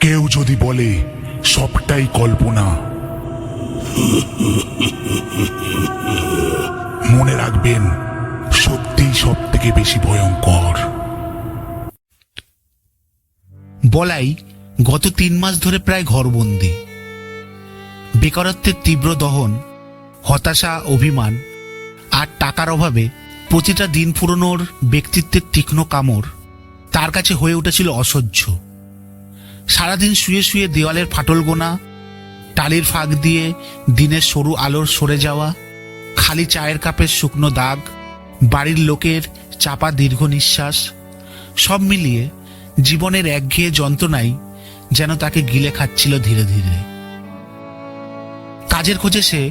কেউ যদি বলে, সবটাই কল্পনা। মনে রাখবেন, সত্যিই সব থেকে বেশি ভয়ঙ্কর। বলাই, গত তিন মাস ধরে প্রায় ঘরবন্দি। বেকারত্বের তীব্র দহন, হতাশা, অভিমান, আর টাকার অভাবে প্রতিটা দিন পুরনোর ব্যক্তিত্বের তীক্ষ্ণ কামড় তার কাছে হয়ে উঠেছিল অসহ্য। সারাদিন শুয়ে শুয়ে দেওয়ালের ফাটল গোনা, টালির ফাঁক দিয়ে দিনের সরু আলোর সরে যাওয়া, খালি চায়ের কাপের শুকনো দাগ, বাড়ির লোকের চাপা দীর্ঘ নিঃশ্বাস, সব মিলিয়ে জীবনের একঘেয়ে যন্ত্রণাই যেন তাকে গিলে খাচ্ছিল ধীরে ধীরে। কাজের খোঁজে সে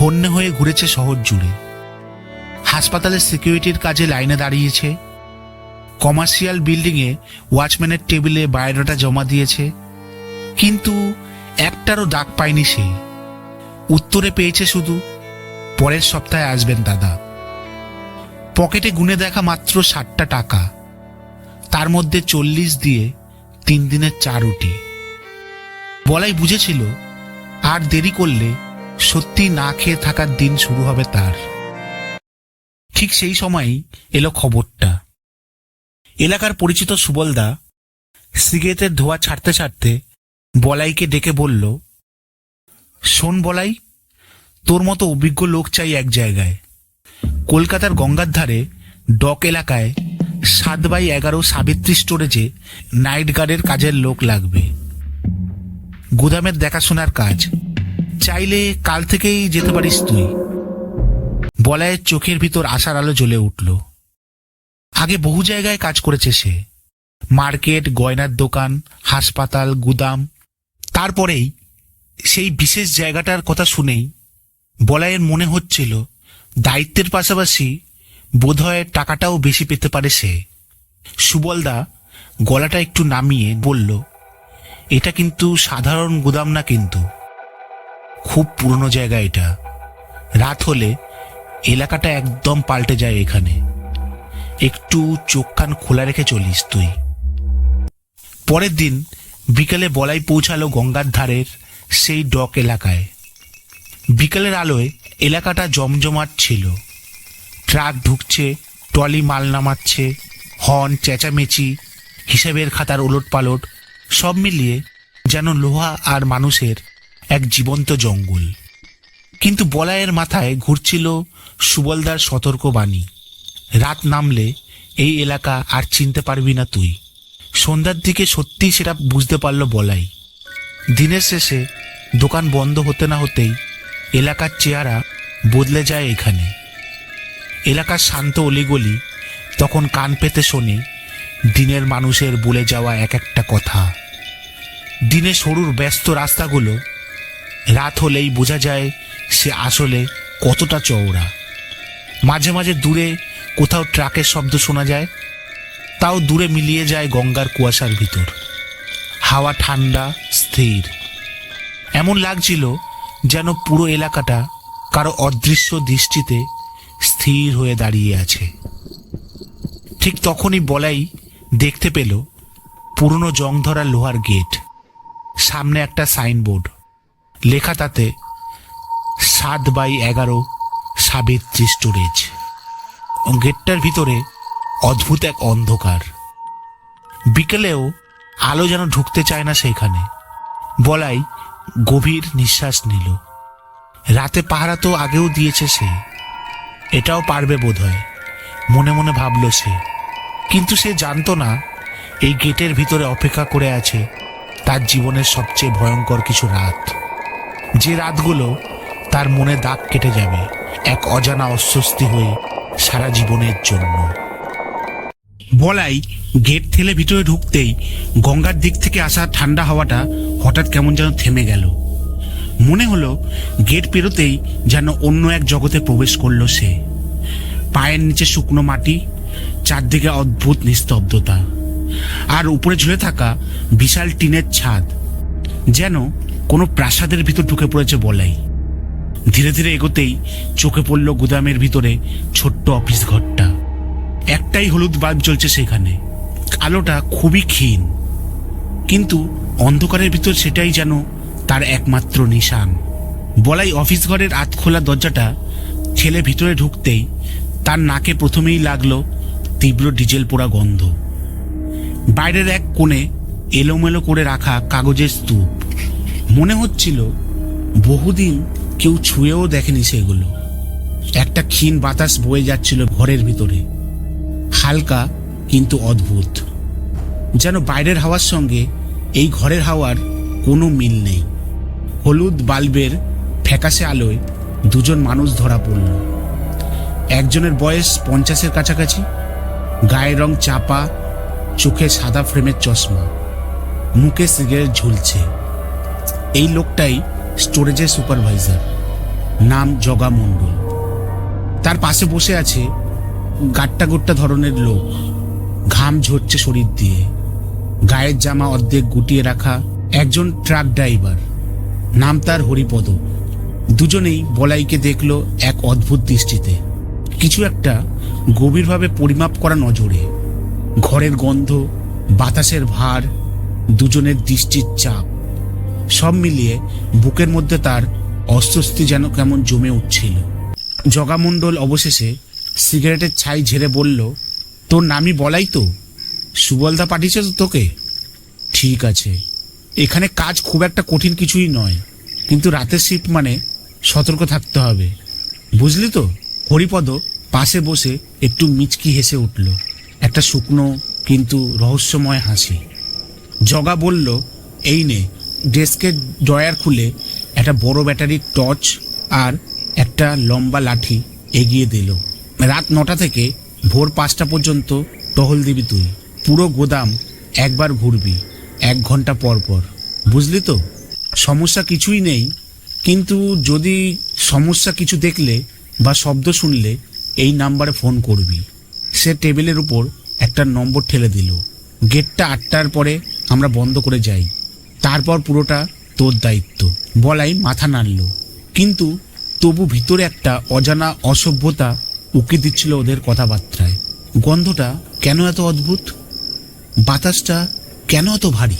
হন্যে হয়ে ঘুরেছে শহর জুড়ে। হাসপাতালের সিকিউরিটির কাজে লাইনে দাঁড়িয়েছে কমার্শিয়াল বিল্ডিংয়ে ওয়াচম্যানের টেবিলে বায়োডাটা জমা দিয়েছে। কিন্তু একটারও ডাক পায়নি সে। উত্তরে পেয়েছে শুধু, পরের সপ্তাহে আসবেন দাদা। পকেটে গুনে দেখা মাত্র ষাটটা টাকা। তার মধ্যে চল্লিশ দিয়ে তিন দিনের চা রুটি। বলাই বুঝেছিল, আর দেরি করলে সত্যি না খেয়ে থাকার দিন শুরু হবে তার। ঠিক সেই সময়ই এলো খবরটা। এলাকার পরিচিত সুবলদা সিগারেটের ধোয়া ছাড়তে ছাড়তে বলাইকে ডেকে বলল, শোন বলাই, তোর মতো অভিজ্ঞ লোক চাই এক জায়গায়। কলকাতার গঙ্গার ধারে ডক এলাকায় সাত বাই এগারো সাবিত্রী স্টোরেজে নাইট গার্ডের কাজের লোক লাগবে। গুদামের দেখাশোনার কাজ। চাইলে কাল থেকেই যেতে পারিস তুই। বলায়ের চোখের ভিতর আশার আলো জ্বলে উঠল। আগে বহু জায়গায় কাজ করেছে সে। মার্কেট, গয়নার দোকান, হাসপাতাল, গুদাম। তারপরেই সেই বিশেষ জায়গাটার কথা শুনেই বলায়ের মনে হচ্ছিল, দায়িত্বের পাশাপাশি বোধহয় টাকাটাও বেশি পেতে পারে সে। সুবলদা গলাটা একটু নামিয়ে বলল, এটা কিন্তু সাধারণ গুদাম না কিন্তু। খুব পুরনো জায়গা এটা। রাত হলে এলাকাটা একদম পাল্টে যায় এখানে। একটু চোখ কান খোলা রেখে চলিস তুই। পরের দিন বিকেলে বলাই পৌঁছালো গঙ্গার ধারের সেই ডক এলাকায়। বিকেলের আলোয় এলাকাটা জমজমাট ছিল। ট্রাক ঢুকছে, ট্রলি মাল নামাচ্ছে, হর্ন, চেঁচামেচি, হিসেবের খাতার ওলট পালট সব মিলিয়ে যেন লোহা আর মানুষের এক জীবন্ত জঙ্গল। কিন্তু বলায়ের মাথায় ঘুরছিল সুবলদার সতর্ক বাণী রাত নামলে এই এলাকা আর চিনতে পারবি না তুই। সন্ধ্যার দিকে সত্যিই সেটা বুঝতে পারল বলাই। দিনের শেষে দোকান বন্ধ হতে না হতেই এলাকার চেহারা বদলে যায় এখানে। এলাকার শান্ত অলিগলি তখন কান পেতে শোনে দিনের মানুষের বলে যাওয়া এক একটা কথা। দিনে সরুর ব্যস্ত রাস্তাগুলো রাত হলেই বোঝা যায় সে আসলে কতটা চওড়া। মাঝে মাঝে দূরে কোথাও ট্রাকের শব্দ শোনা যায়, তাও দূরে মিলিয়ে যায় গঙ্গার কুয়াশার ভিতর। হাওয়া ঠান্ডা, স্থির। এমন লাগছিল যেন পুরো এলাকাটা কারও অদৃশ্য দৃষ্টিতে স্থির হয়ে দাঁড়িয়ে আছে। ঠিক তখনই বলাই দেখতে পেল পুরনো জং ধরা লোহার গেট, সামনে একটা সাইনবোর্ড। লেখা তাতে, সাত বাই এগারো সাবিত্রী স্টোরেজ। গেটটার ভিতরে অদ্ভুত এক অন্ধকার। বিকেলেও আলো যেন ঢুকতে চায় না সেইখানে। বলাই গভীর নিঃশ্বাস নিল। রাতে পাহারা তো আগেও দিয়েছে সে। এটাও পারবে বোধহয়, মনে মনে ভাবল সে। কিন্তু সে জানতো না, এই গেটের ভিতরে অপেক্ষা করে আছে তার জীবনের সবচেয়ে ভয়ঙ্কর কিছু রাত। যে রাতগুলো তার মনে দাগ কেটে যাবে, এক অজানা অস্বস্তি হয়ে সারা জীবনের জন্য। বলাই গেট ঠেলে ভিতরে ঢুকতেই গঙ্গার দিক থেকে আসা ঠান্ডা হাওয়াটা হঠাৎ কেমন যেন থেমে গেল। মনে হলো গেট পেরোতেই যেন অন্য এক জগতে প্রবেশ করল সে। পায়ের নিচে শুকনো মাটি, চারদিকে অদ্ভুত নিস্তব্ধতা, আর উপরে ঝুলে থাকা বিশাল টিনের ছাদ, যেন কোনো প্রাসাদের ভিতর ঢুকে পড়েছে বলাই। ধীরে ধীরে এগোতেই চোখে পড়ল গুদামের ভিতরে ছোট্ট অফিস ঘরটা। একটাই হলুদ বাল্ব জ্বলছে সেখানে। আলোটা খুবই ক্ষীণ। কিন্তু অন্ধকারের ভিতর সেটাই যেন তার একমাত্র নিশান। বলাই অফিস ঘরের আত খোলা দরজাটা ছেলে ভিতরে ঢুকতেই তার নাকে প্রথমেই লাগল তীব্র ডিজেল পোড়া গন্ধ। বাইরের এক কোণে এলোমেলো করে রাখা কাগজের স্তূপ। মনে হচ্ছিল বহুদিন কেউ ছুঁয়েও দেখেনি সেগুলো। একটা ক্ষীণ বাতাস বয়ে যাচ্ছিল ঘরের ভিতরে। হালকা কিন্তু অদ্ভুত। যেন বাইরের হাওয়ার সঙ্গে এই ঘরের হাওয়ার কোনো মিল নেই। হলুদ বাল্বের ফ্যাকাশে আলোয় দুজন মানুষ ধরা পড়ল। একজনের বয়স পঞ্চাশের কাছাকাছি, গায়ের রং চাপা, চোখে সাদা ফ্রেমের চশমা, মুখে সিগারেট ঝুলছে। এই লোকটাই স্টোরেজের সুপারভাইজার। নাম জগা মণ্ডল। তার পাশে বসে আছে গাট্টা গোট্টা ধরনের লোক। ঘাম ঝরছে শরীর দিয়ে। গায়ের জামা অর্ধেক গুটিয়ে রাখা একজন ট্রাক ড্রাইভার। নাম তার হরিপদ। দুজনেই বলাইকে দেখল এক অদ্ভুত দৃষ্টিতে। কিছু একটা গভীরভাবে পরিমাপ করা নজরে। ঘরের গন্ধ, বাতাসের ভার, দুজনের দৃষ্টির চাপ। সব মিলিয়ে বুকের মধ্যে তার অস্বস্তি যেন কেমন জমে উঠছিল। জগামণ্ডল অবশেষে সিগারেটের ছাই ঝেড়ে বলল, তোর নামই বলাই তো। সুবলদা পাঠিয়েছে তো তোকে? ঠিক আছে। এখানে কাজ খুব একটা কঠিন কিছুই নয়। কিন্তু রাতের শিফট মানে সতর্ক থাকতে হবে। বুঝলি তো? হরিপদ পাশে বসে একটু মিচকি হেসে উঠল, একটা শুকনো কিন্তু রহস্যময় হাসি। জগা বলল, এই নে ডেস্কের ড্রয়ার খুলে একটা বড় ব্যাটারির টর্চ আর একটা লম্বা লাঠি এগিয়ে দিল। রাত নটা থেকে ভোর পাঁচটা পর্যন্ত টহল দিবি তুই। পুরো গোদাম একবার ঘুরবি, এক ঘণ্টা পর পর। বুঝলি তো? সমস্যা কিছুই নেই, কিন্তু যদি সমস্যা কিছু দেখলে বা শব্দ শুনলে এই নাম্বারে ফোন করবি। সে টেবিলের উপর একটা নম্বর ঠেলে দিল। গেটটা আটটার পরে আমরা বন্ধ করে যাই। তারপর পুরোটা তোর দায়িত্ব। বলাই মাথা নাড়ল। কিন্তু তবু ভিতরে একটা অজানা অসভ্যতা উকি দিচ্ছিল ওদের কথাবার্তায়। গন্ধটা কেন এত অদ্ভুত? বাতাসটা কেন এত ভারী?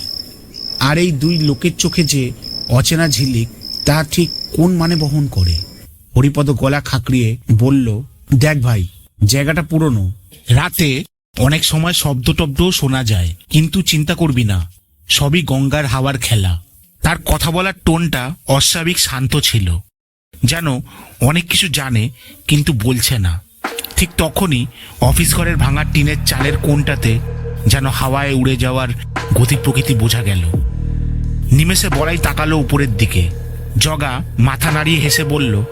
আর এই দুই লোকের চোখে যে অচেনা ঝিলিক, তা ঠিক কোন মানে বহন করে? হরিপদ গলা খাঁকড়িয়ে বলল, দেখ ভাই, জায়গাটা পুরনো। রাতে অনেক সময় শব্দ টব্দও শোনা যায়, কিন্তু চিন্তা করবি না। সবই গঙ্গার হাওয়ার খেলা। তার কথা বলার টোনটা অস্বাভাবিক শান্ত ছিল। যেন অনেক কিছু জানে, কিন্তু বলছে না। ঠিক তখনই অফিস ঘরের ভাঙা টিনের চালের কোনটাতে যেন হাওয়ায় উড়ে যাওয়ার গতি প্রকৃতি বোঝা গেল। নিমেষে বলাই তাকালো উপরের দিকে। জগা মাথা নাড়িয়ে হেসে বলল,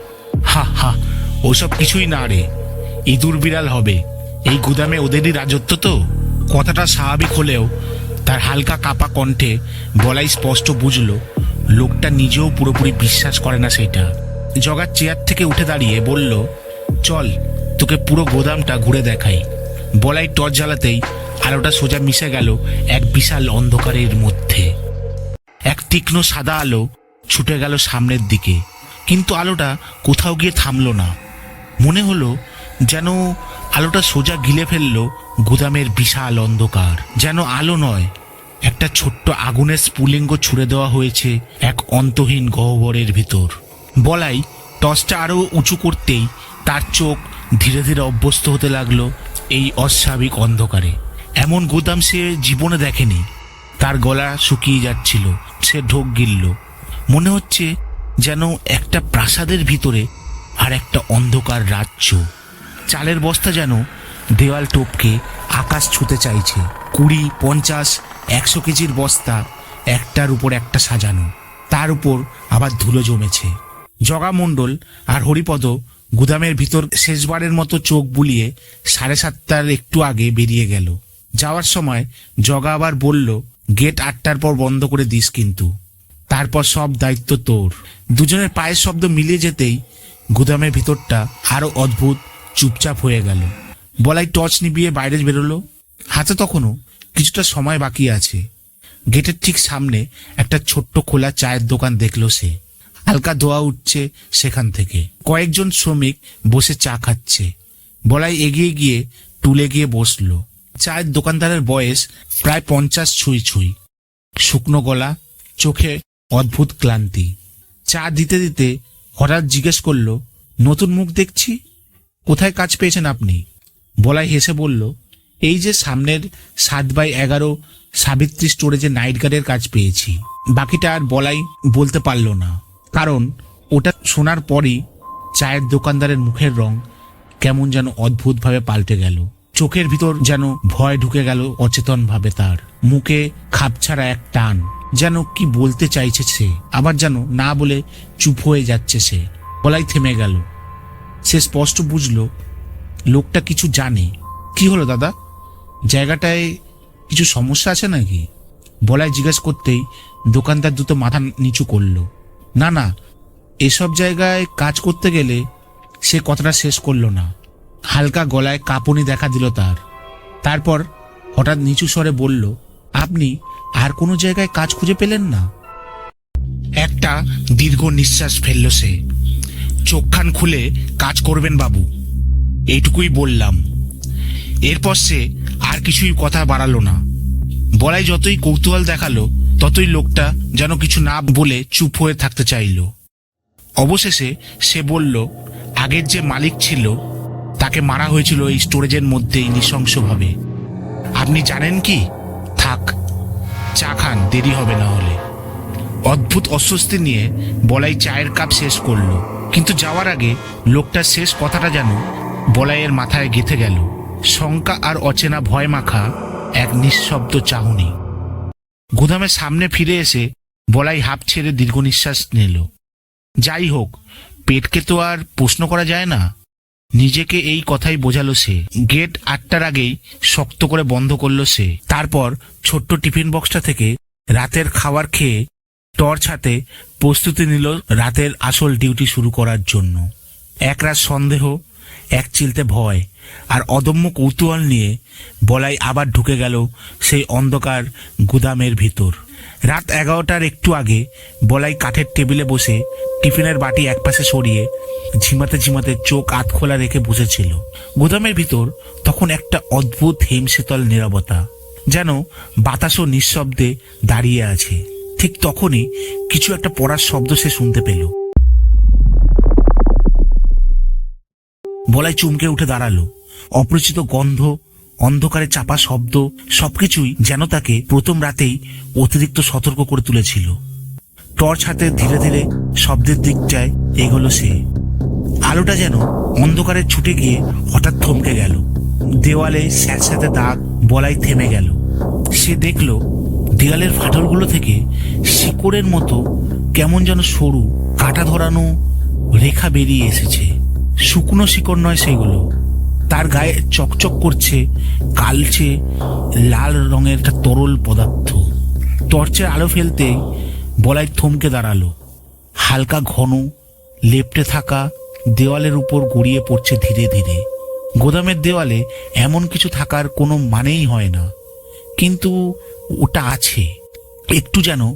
হা হা, ওসব কিছুই না রে। ইঁদুর বিড়াল হবে। এই গুদামে ওদেরই রাজত্ব তো? কথাটা স্বাভাবিক হলেও তার হালকা কাপা কণ্ঠে বলাই স্পষ্ট বুঝল, লোকটা নিজেও পুরোপুরি বিশ্বাস করে না সেটা। জগার চেয়ার থেকে উঠে দাঁড়িয়ে বলল, চল, তোকে পুরো গোদামটা ঘুরে দেখাই। বলাই টর্চ জ্বালাতেই আলোটা সোজা মিশে গেল এক বিশাল অন্ধকারের মধ্যে। এক তীক্ষ্ণ সাদা আলো ছুটে গেল সামনের দিকে, কিন্তু আলোটা কোথাও গিয়ে থামল না। মনে হলো যেন আলোটা সোজা গিলে ফেলল গুদামের বিশাল অন্ধকার। যেন আলো নয়, একটা ছোট্ট আগুনের স্পুলিঙ্গ ছুড়ে দেওয়া হয়েছে এক অন্তহীন গহ্বরের ভিতর। বলাই, টসটা আরও উঁচু করতেই তার চোখ ধীরে ধীরে অভ্যস্ত হতে লাগল এই অস্বাভাবিক অন্ধকারে। এমন গুদাম সে জীবনে দেখেনি। তার গলা শুকিয়ে যাচ্ছিল, সে ঢোক গিলল। মনে হচ্ছে যেন একটা প্রাসাদের ভিতরে আর একটা অন্ধকার রাজ্য। চালের বস্তা যেন দেওয়াল টপকে আকাশ ছুতে চাইছে। কুড়ি, পঞ্চাশ, একশো কেজির বস্তা, একটার উপর একটা সাজানো। তার উপর আবার ধুলো জমেছে। জগামণ্ডল আর হরিপদ গুদামের ভিতর শেষবারের মতো চোখ বুলিয়ে সাড়ে সাতটার একটু আগে বেরিয়ে গেল। যাওয়ার সময় জগা আবার বলল, গেট আটটার পর বন্ধ করে দিস কিন্তু। তারপর সব দায়িত্ব তোর। দুজনের পায়ের শব্দ মিলিয়ে যেতেই গুদামের ভিতরটা আরও অদ্ভুত চুপচাপ হয়ে গেল। বলাই টর্চ নিবিয়ে বাইরে বেরোলো। হাতে তখনও কিছুটা সময় বাকি আছে। গেটের ঠিক সামনে একটা ছোট্ট খোলা চায়ের দোকান দেখল সে। হালকা ধোয়া উঠছে সেখান থেকে। কয়েকজন শ্রমিক বসে চা খাচ্ছে। বলাই এগিয়ে গিয়ে টুলে গিয়ে বসল। চায়ের দোকানদারের বয়স প্রায় পঞ্চাশ ছুঁই ছুঁই। শুকনো গলা, চোখে অদ্ভুত ক্লান্তি। চা দিতে দিতে হঠাৎ জিজ্ঞেস করল, নতুন মুখ দেখছি? কোথায় কাজ পেয়েছেন আপনি? বলাই হেসে বলল, এই যে সামনের সাত বাই এগারো সাবিত্রী স্টোরেজে নাইট গার্ডের কাজ পেয়েছি। বাকিটা আর বলাই বলতে পারল না। কারণ ওটা শোনার পরই চায়ের দোকানদারের মুখের রং কেমন যেন অদ্ভুতভাবে পাল্টে গেল। চোখের ভিতর যেন ভয় ঢুকে গেল অচেতনভাবে তার। মুখে খাপছাড়া এক টান। যেন কি বলতে চাইছে সে। আবার যেন না বলে চুপ হয়ে যাচ্ছে সে। বলাই থেমে গেল। সে স্পষ্ট বুঝলো, লোকটা কিছু জানে। কি হলো দাদা? জায়গাটায় কিছু সমস্যা আছে নাকি? বলাই জিজ্ঞেস করতেই দোকানদার দুটো মাথা নিচু করল। না না, এসব জায়গায় কাজ করতে গেলে সে কথাটা শেষ করল না। হালকা গলায় কাঁপুনি দেখা দিল তার। তারপর হঠাৎ নিচু স্বরে বলল, আপনি আর কোনো জায়গায় কাজ খুঁজে পেলেন না? একটা দীর্ঘ নিঃশ্বাস ফেলল সে। চোখখান খুলে কাজ করবেন বাবু। এইটুকুই বললাম। এরপর সে আর কিছুই কথা বাড়ালো না। বলাই যতই কৌতূহল দেখাল, ততই লোকটা যেন কিছু না বলে চুপ হয়ে থাকতে চাইল। অবশেষে সে বলল, আগের যে মালিক ছিল, তাকে মারা হয়েছিল এই স্টোরেজের মধ্যেই নৃশংসভাবে। আপনি জানেন কি? থাক, চা খান, দেরি হবে না হলে। অদ্ভুত অস্বস্তি নিয়ে বলাই চায়ের কাপ শেষ করল। কিন্তু যাওয়ার আগে লোকটার শেষ কথাটা যেন বলাইয়ের মাথায় গেঁথে গেল। শঙ্কা আর অচেনা ভয় মাখা এক নিঃশব্দ চাহনি। গুদামের সামনে ফিরে এসে বলাই হাঁপ ছেড়ে দীর্ঘ নিঃশ্বাস নিল। যাই হোক, পেটকে তো আর প্রশ্ন করা যায় না। নিজেকে এই কথাই বোঝালো সে। গেট আটটার আগেই শক্ত করে বন্ধ করল সে। তারপর ছোট্ট টিফিন বক্সটা থেকে রাতের খাবার খেয়ে টর্চ হাতে প্রস্তুতি নিল রাতের আসল ডিউটি শুরু করার জন্য। একরাত সন্দেহ, এক চিলতে ভয়, আর অদম্য কৌতূহল নিয়ে বলাই আবার ঢুকে গেল সেই অন্ধকার গুদামের ভিতর। রাত এগারোটার একটু আগে বলাই কাঠের টেবিলে বসে টিফিনের বাটি একপাশে সরিয়ে ঝিমাতে ঝিমাতে চোখ আত খোলা রেখে বসেছিল। গুদামের ভিতর তখন একটা অদ্ভুত হিমশীতল নীরবতা, যেন বাতাসও নিঃশব্দে দাঁড়িয়ে আছে। ঠিক তখনই কিছু একটা পড়ার শব্দ সে শুনতে পেল। বলাই চুমকে উঠে দাঁড়াল। অপরিচিত গন্ধ, অন্ধকারে চাপা শব্দ, সবকিছুই যেন তাকে প্রথম রাতেই অতিরিক্ত সতর্ক করে তুলেছিল। টর্চ হাতে ধীরে ধীরে শব্দের দিকটায় এগোলো সে। আলোটা যেন অন্ধকারে ছুটে গিয়ে হঠাৎ থমকে গেল। দেওয়ালে স্যাঁতস্যাঁতে দাগ বলাই থেমে গেল। সে দেখল দেওয়ালের ফাটলগুলো থেকে শিকড়ের মতো কেমন যেন সরু কাটা ধরানো রেখা বেরিয়ে এসেছে। শুকনো শিকড় নয় সেগুলো। তার গায়ে চকচক করছে কালচে লাল রঙের একটা তরল পদার্থ। টর্চের আলো ফেলতে বলাই থমকে দাঁড়াল। হালকা ঘন, লেপটে থাকা দেওয়ালের উপর গড়িয়ে পড়ছে ধীরে ধীরে। গোদামের দেওয়ালে এমন কিছু থাকার কোনো মানেই হয় না। কিন্তু ওটা আছে। একটু যেন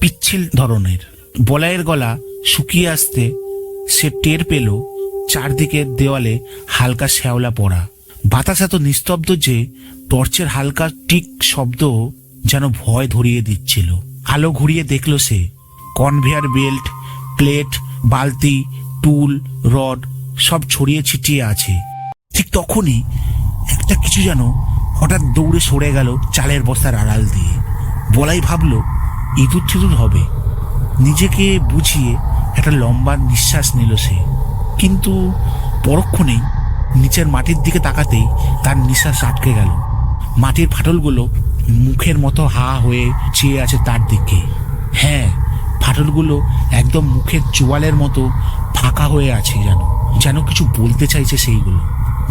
পিচ্ছিল ধরনের। বলাইয়ের গলা শুকিয়ে আসতে সে টের পেল চারদিকের দেওয়ালে হালকা শ্যাওলা পড়া। বাতাস এত নিস্তব্ধ যে টর্চের হালকা টিক শব্দ যেন ভয় ধরিয়ে দিচ্ছিল। আলো ঘুরিয়ে দেখল সে কনভেয়ার বেল্ট, প্লেট, বালতি, টুল, রড সব ছড়িয়ে ছিটিয়ে আছে। ঠিক তখনই একটা কিছু যেন হঠাৎ দৌড়ে সরে গেল চালের বস্তার আড়াল দিয়ে। বলাই ভাবল, ইঁদুর ঠিদুর হবে। নিজেকে বুঝিয়ে একটা লম্বা নিঃশ্বাস নিল সে। কিন্তু পরক্ষণেই নিচের মাটির দিকে তাকাতেই তার নিঃশ্বাস আটকে গেল। মাটির ফাটলগুলো মুখের মতো হা হয়ে চেয়ে আছে তার দিকে। হ্যাঁ ফাটলগুলো একদম মুখের চোয়ালের মতো ফাঁকা হয়ে আছে যেন যেন কিছু বলতে চাইছে সেইগুলো।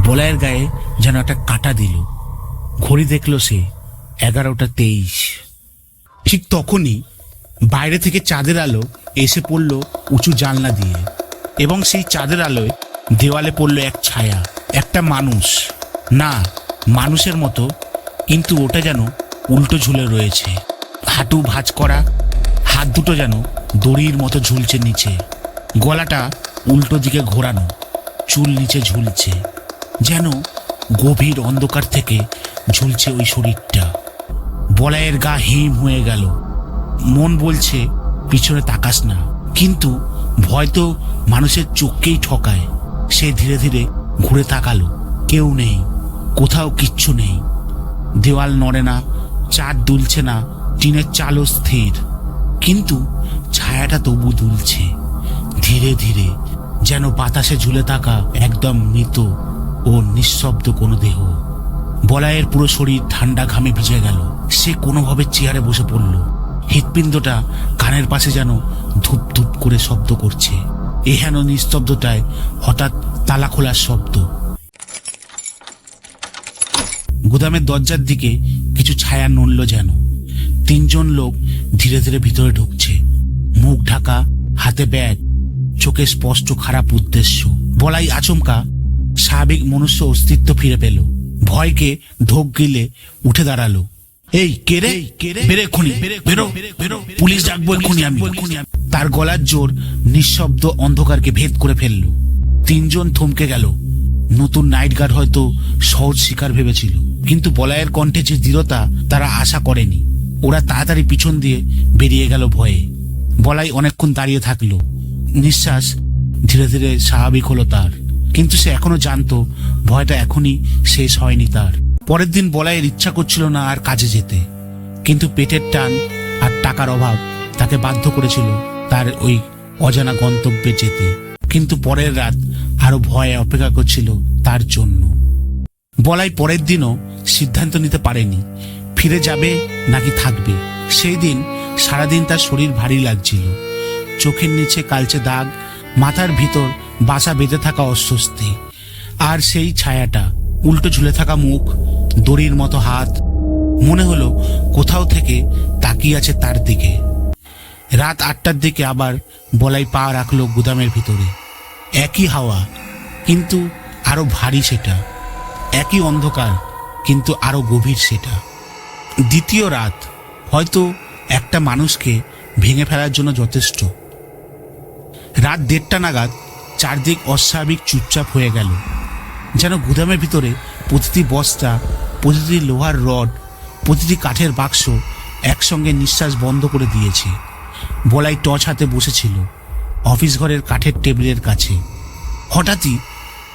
বলায়ের গায়ে যেন একটা কাটা দিল। ঘড়ি দেখল সে, এগারোটা তেইশ। ঠিক তখনই বাইরে থেকে চাঁদের আলো এসে পড়ল উঁচু জানলা দিয়ে এবং সেই চাঁদের আলোয় দেওয়ালে পড়ল এক ছায়া, একটা মানুষ। না, মানুষের মতো, কিন্তু ওটা যেন উল্টো ঝুলে রয়েছে। হাঁটু ভাঁজ করা, হাত দুটো যেন দড়ির মতো ঝুলছে নিচে। গলাটা উল্টো দিকে ঘোরানো, চুল নিচে ঝুলছে। যেন গভীর অন্ধকার থেকে ঝুলছে ওই শরীরটা। বলাইয়ের গা হিম হয়ে গেল। মন বলছে, পিছনে তাকাস না। কিন্তু ভয় তো মানুষের চোখকেই ঠকায়। সে ধীরে ধীরে ঘুরে তাকালো। কেউ নেই, কোথাও কিচ্ছু নেই। দেওয়াল নড়ে না চার দুলছে না, টিনের চালও স্থির। কিন্তু ছায়াটা তবু দুলছে। ধীরে ধীরে যেন বাতাসে ঝুলে থাকা একদম মৃত ও নিঃশব্দ কোনো দেহ। বলায়ের পুরো শরীর ঠান্ডা ঘামে ভিজে গেল। সে কোনোভাবে চেয়ারে বসে পড়ল। হৃৎপিণ্ডটা কানের পাশে যেন ধূপ ধূপ করে শব্দ করছে। এহেন নিস্তব্ধতায় হঠাৎ তালা খোলার শব্দ। গুদামের দরজার দিকে কিছু ছায়া নড়ল যেন। তিনজন লোক ধীরে ধীরে ভিতরে ঢুকছে। মুখ ঢাকা, হাতে ব্যাগ, চোখে স্পষ্ট খারাপ উদ্দেশ্য। বলাই আচমকা স্বাভাবিক মনুষ্য অস্তিত্ব ফিরে পেল। ভয়কে ঢোক গিলে উঠে দাঁড়াল। এই কে রে? বেরে এক্ষুনি। বেরো বেরো পুলিশ ডাকবো এক্ষুনি আমি। তার গলার জোর নিঃশব্দ অন্ধকারকে ভেদ করে ফেলল। তিনজন থমকে গেল। নতুন নাইট গার্ড হয়তো সহজ শিকার ভেবেছিল। কিন্তু বলায়ের কণ্ঠে যে দৃঢ়তা তারা আশা করেনি। ওরা তাড়াতাড়ি পিছন দিয়ে বেরিয়ে গেল ভয়ে। বলাই অনেকক্ষণ দাঁড়িয়ে থাকল। নিঃশ্বাস ধীরে ধীরে স্বাভাবিক হলো তার। কিন্তু সে এখনও জানতো, ভয়টা এখনই শেষ হয়নি তার। পরের দিন বলাইয়ের ইচ্ছা করছিল না আর কাজে যেতে। কিন্তু পেটের টান আর টাকার অভাব তাকে বাধ্য করেছিল তার ওই অজানা গন্তব্যে যেতে। কিন্তু পরের রাত আরও ভয়ে অপেক্ষা করছিল তার জন্য। বলাই পরের দিনও সিদ্ধান্ত নিতে পারেনি, ফিরে যাবে নাকি থাকবে। সেই দিন সারাদিন তার শরীর ভারী লাগছিল। চোখের নিচে কালচে দাগ, মাথার ভিতর বাসা বেঁধে থাকা অস্বস্তি। আর সেই ছায়াটা, উল্টো ঝুলে থাকা মুখ, দড়ির মতো হাত, মনে হলো কোথাও থেকে তাকিয়ে আছে তার দিকে। রাত আটটার দিকে আবার বলাই পা রাখল গুদামের ভিতরে। একই হাওয়া, কিন্তু আরও ভারী সেটা। একই অন্ধকার, কিন্তু আরও গভীর সেটা। দ্বিতীয় রাত, হয়তো একটা মানুষকে ভেঙে ফেলার জন্য যথেষ্ট। রাত দেড়টা নাগাদ চারদিক অস্বাভাবিক চুপচাপ হয়ে গেল। যেন গুদামের ভিতরে প্রতিটি বস্তা, প্রতিটি লোহার রড, প্রতিটি কাঠের বাক্স একসঙ্গে নিঃশ্বাস বন্ধ করে দিয়েছে। বলাই টর্চ হাতে বসেছিল অফিস ঘরের কাঠের টেবিলের কাছে। হঠাৎই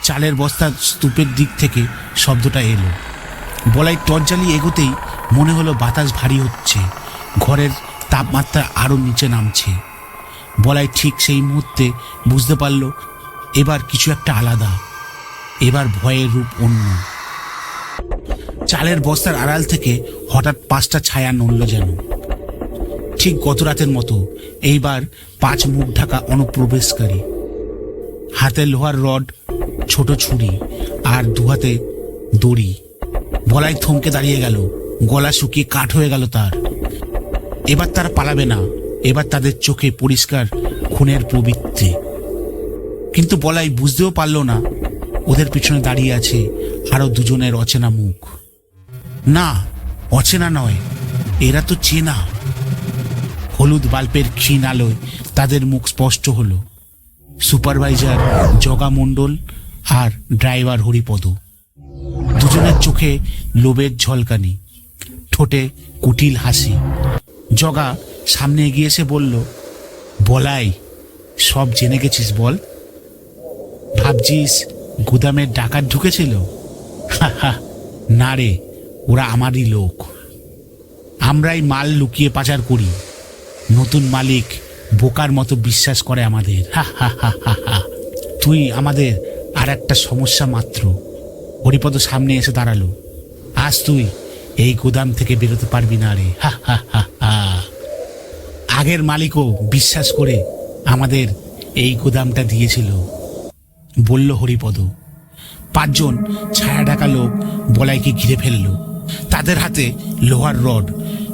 চালের বস্তার স্তূপের দিক থেকে শব্দটা এলো। বলাই টর্চ জ্বালিয়ে এগোতেই মনে হলো বাতাস ভারী হচ্ছে, ঘরের তাপমাত্রা আরও নিচে নামছে। বলাই ঠিক সেই মুহূর্তে বুঝতে পারল এবার কিছু একটা আলাদা। এবার ভয়ের রূপ অন্য। চালের বস্তার আড়াল থেকে হঠাৎ পাঁচটা ছায়া নড়ল যেন। ঠিক গত রাতের মতো এইবার পাঁচ মুখ ঢাকা অনুপ্রবেশকারী। হাতে লোহার রড, ছোট ছুরি আর দুহাতে দড়ি। বলাই থমকে দাঁড়িয়ে গেল, গলা শুকিয়ে কাঠ হয়ে গেল তার। এবার তারা পালাবে না, এবার তাদের চোখে পরিষ্কার খুনের প্রবৃত্তি। কিন্তু বলাই বুঝতেও পারল না। ওদের পিছনে দাঁড়িয়ে আছে আরও দুজনের অচেনা মুখ। না, অচেনা নয়, এরা তো চেনা। হলুদ বাল্বের ক্ষীণ আলোয় তাদের মুখ স্পষ্ট হলো। সুপারভাইজার জগা মণ্ডল আর ড্রাইভার হরিপদ। দুজনের চোখে লোভের ঝলকানি, ঠোঁটে কুটিল হাসি। জগা সামনে এগিয়ে এসে বলল, বলাই, সব জেনে গেছিস বল? ভাবছিস গুদামের ডাকাত ঢুকেছিল? না রে, ওরা আমারই লোক। আমরাই মাল লুকিয়ে পাচার করি। নতুন মালিক বোকার মতো বিশ্বাস করে আমাদের। তুই আমাদের আর একটা সমস্যা মাত্র। হরিপদ সামনে এসে দাঁড়াল। আজ তুই এই গোদাম থেকে বেরোতে পারবি না রে। আগের মালিকও বিশ্বাস করে আমাদের এই গোদামটা দিয়েছিল। বলল হরিপদ, পাঁচজন ছায়া ঢাকা লোক বলাইকে ঘিরে ফেলল। তাদের হাতে লোহার রড,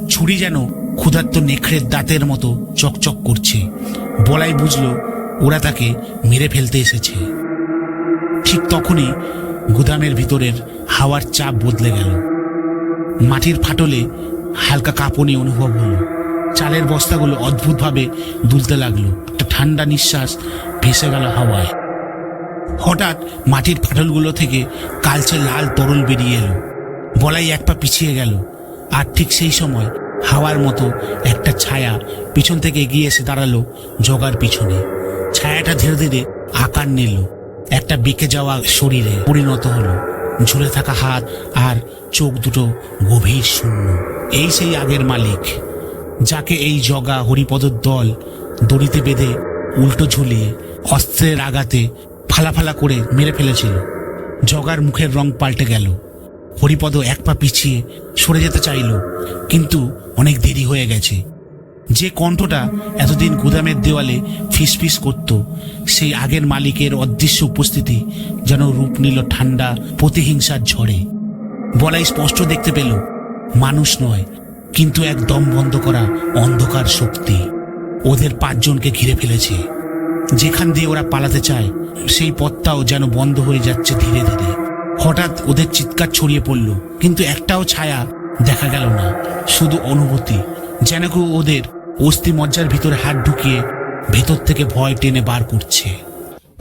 ছুরি যেন ক্ষুধার্ত নেখড়ের দাঁতের মতো চকচক করছে। বলাই বুঝলো ওরা তাকে মেরে ফেলতে এসেছে। ঠিক তখনই গুদামের ভিতরের হাওয়ার চাপ বদলে গেল। মাটির ফাটলে হালকা কাঁপনি অনুভব হলো। চালের বস্তাগুলো অদ্ভুতভাবে দুলতে লাগল। একটা ঠান্ডা নিঃশ্বাস ভেসে গেল হাওয়ায়। হঠাৎ মাটির ফাটলগুলো থেকে কালচে লাল তরল বেরিয়ে এলো। বলাই এক পা পিছিয়ে গেল। আর ঠিক সেই সময় হাওয়ার মতো একটা ছায়া পিছন থেকে এগিয়ে এসে দাঁড়াল জগার পিছনে। ছায়াটা ধীরে ধীরে আকার নিল। একটা বেঁকে যাওয়া শরীরে পরিণত হলো। ঝুলে থাকা হাত আর চোখ দুটো গভীর শূন্য। এই সেই আগের মালিক, যাকে এই জগা হরিপদর দল দড়িতে বেঁধে উল্টো ঝুলিয়ে অস্ত্রের আঘাতে ফালাফালা করে মেরে ফেলেছিল। জগার মুখের রং পাল্টে গেল। হরিপদ এক পা পিছিয়ে সরে যেতে চাইল, কিন্তু অনেক দেরি হয়ে গেছে। যে কণ্ঠটা এতদিন গুদামের দেওয়ালে ফিসফিস করত, সেই আগের মালিকের অদৃশ্য উপস্থিতি যেন রূপ নিল ঠান্ডা প্রতিহিংসার ঝড়ে। বলাই স্পষ্ট দেখতে পেল, মানুষ নয়, কিন্তু এক দম বন্ধ করা অন্ধকার শক্তি। ওদের পাঁচজনকে ঘিরে ফেলেছে। যেখান দিয়ে ওরা পালাতে চায়, সেই পথটাও যেন বন্ধ হয়ে যাচ্ছে ধীরে ধীরে। হঠাৎ ওদের চিৎকার ছড়িয়ে পড়ল, কিন্তু একটাও ছায়া দেখা গেল না, শুধু অনুভূতি, যেন কেউ ওদের অস্থি মজ্জার ভিতরে হাত ঢুকিয়ে ভেতর থেকে ভয় টেনে বার করছে।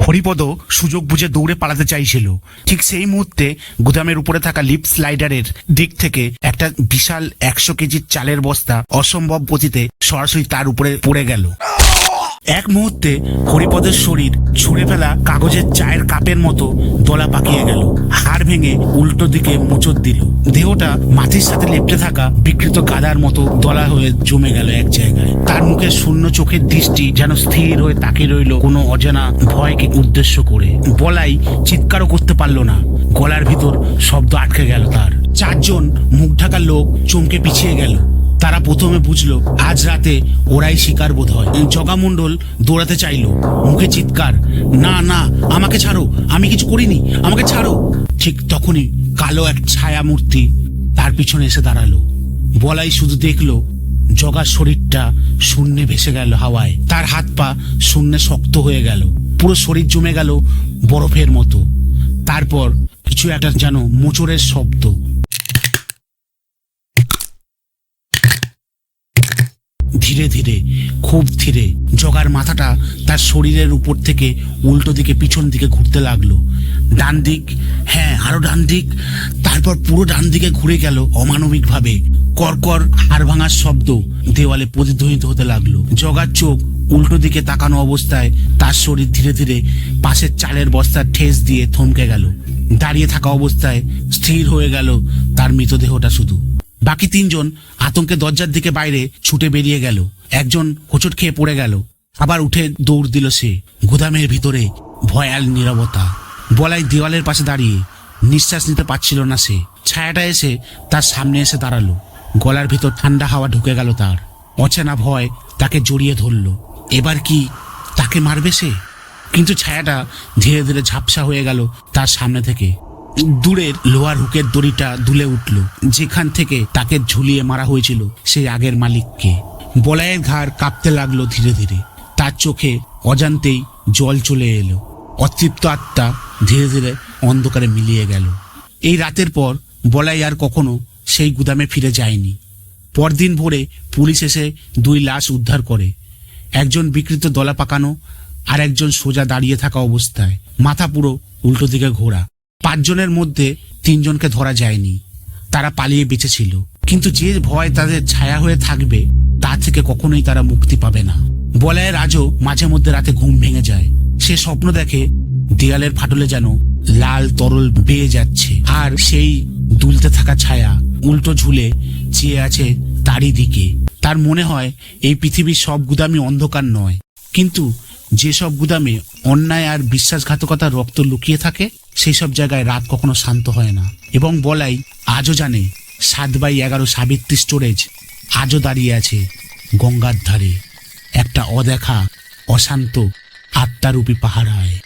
হরিপদ সুযোগ বুঝে দৌড়ে পালাতে চাইছিল। ঠিক সেই মুহূর্তে গুদামের উপরে থাকা লিপ স্লাইডারের দিক থেকে একটা বিশাল একশো কেজির চালের বস্তা অসম্ভব গতিতে সরাসরি তার উপরে পড়ে গেল। এক মুহূর্তে হরিপদের শরীর ছুঁড়ে ফেলা কাগজের চায়ের কাপের মতো দলা পাকিয়ে গেল। হাড় ভেঙে উল্টো দিকে মোচড় দিল। দেহটা মাটির সাথে লেপটে থাকা বিকৃত গাদার মতো দলা হয়ে জমে গেল এক জায়গায়। তার মুখে শূন্য চোখের দৃষ্টি যেন স্থির হয়ে তাকিয়ে রইল কোনো অজানা ভয়কে উদ্দেশ্য করে। বলাই চিৎকারও করতে পারল না। গলার ভিতর শব্দ আটকে গেল তার। চারজন মুখ ঢাকা লোক চমকে পিছিয়ে গেল। তারা প্রথমে বুঝলো, আজ রাতে ওরাই শিকার বোধ হয় জগামণ্ডল দৌড়াতে চাইলো। মুখে চিৎকার, না না, আমাকে ছাড়ো, আমি কিছু করিনি, আমাকে ছাড়ো। ঠিক তখনই কালো এক ছায়া মূর্তি তার পিছনে এসে দাঁড়াল। বলাই শুধু দেখল, জগার শরীরটা শূন্যে ভেসে গেল হাওয়ায়। তার হাত পা শূন্যে শক্ত হয়ে গেল। পুরো শরীর জমে গেল বরফের মতো। তারপর কিছু একটা যেন মোচড়ের শব্দ। ধীরে ধীরে, খুব ধীরে জগার মাথাটা তার শরীরের উপর থেকে উল্টো দিকে, পিছন দিকে ঘুরতে লাগল। ডান দিক হ্যাঁ আরও ডান দিক, তারপর পুরো ডান দিকে ঘুরে গেল অমানবিকভাবে। কর্কর হাড় ভাঙার শব্দ দেওয়ালে প্রতিধ্বনিত হতে লাগল। জগার চোখ উল্টো দিকে তাকানো অবস্থায় তার শরীর ধীরে ধীরে পাশের চালের বস্তার ঠেস দিয়ে থমকে গেল। দাঁড়িয়ে থাকা অবস্থায় স্থির হয়ে গেল তার মৃতদেহটা শুধু। বাকি তিনজন আতঙ্কে দরজার দিকে বাইরে ছুটে বেরিয়ে গেল। একজন হোঁচট খেয়ে পড়ে গেল। আবার উঠে দৌড় দিল সে। গুদামের ভিতরে ভয়াল নীরবতা। বলাই দেওয়ালের পাশে দাঁড়িয়ে নিঃশ্বাস নিতে পারছিল না সে। ছায়াটা এসে তার সামনে এসে দাঁড়াল। গলার ভিতর ঠান্ডা হাওয়া ঢুকে গেল তার। অচেনা ভয় তাকে জড়িয়ে ধরলো। এবার কি তাকে মারবে সে? কিন্তু ছায়াটা ধীরে ধীরে ঝাপসা হয়ে গেল তার সামনে থেকে। দূরের লোহার হুকের দড়িটা দুলে উঠল। যেখান থেকে তাকে ঝুলিয়ে মারা হয়েছিল সেই আগের মালিককে। বলায়ের ঘাড় কাঁপতে লাগল ধীরে ধীরে। তার চোখে অজান্তেই জল চলে এলো। অতৃপ্ত আত্মা ধীরে ধীরে অন্ধকারে মিলিয়ে গেল। এই রাতের পর বলাই আর কখনো সেই গুদামে ফিরে যায়নি। পরদিন ভোরে পুলিশ এসে দুই লাশ উদ্ধার করে। একজন বিকৃত দলা পাকানো আর একজন সোজা দাঁড়িয়ে থাকা অবস্থায়। মাথা পুরো উল্টো দিকে ঘোরা। পাঁচজনের মধ্যে তিনজনকে ধরা যায়নি। তারা পালিয়ে বেঁচেছিল। কিন্তু যে ভয় তাদের ছায়া হয়ে থাকবে, তা থেকে কখনোই তারা মুক্তি পাবে না। বলায় রাজও মাঝে মধ্যে রাতে ঘুম ভেঙে যায়। সে স্বপ্ন দেখে দেয়ালের ফাটলে যেন লাল তরল বেয়ে যাচ্ছে। আর সেই দুলতে থাকা ছায়া উল্টো ঝুলে চেয়ে আছে তারই দিকে। তার মনে হয়, এই পৃথিবীর সব গুদামি অন্ধকার নয়। কিন্তু যেসব গুদামে অন্যায় আর বিশ্বাসঘাতকতার রক্ত লুকিয়ে থাকে সেই সব জায়গায় রাত কখনো শান্ত হয় না। এবং বলাই, আজও জানে, সাত বাই এগারো সাবিত্রী স্টোরেজ আজও দাঁড়িয়ে আছে গঙ্গার ধারে। একটা অদেখা, অশান্ত, আত্মারূপী পাহারায়।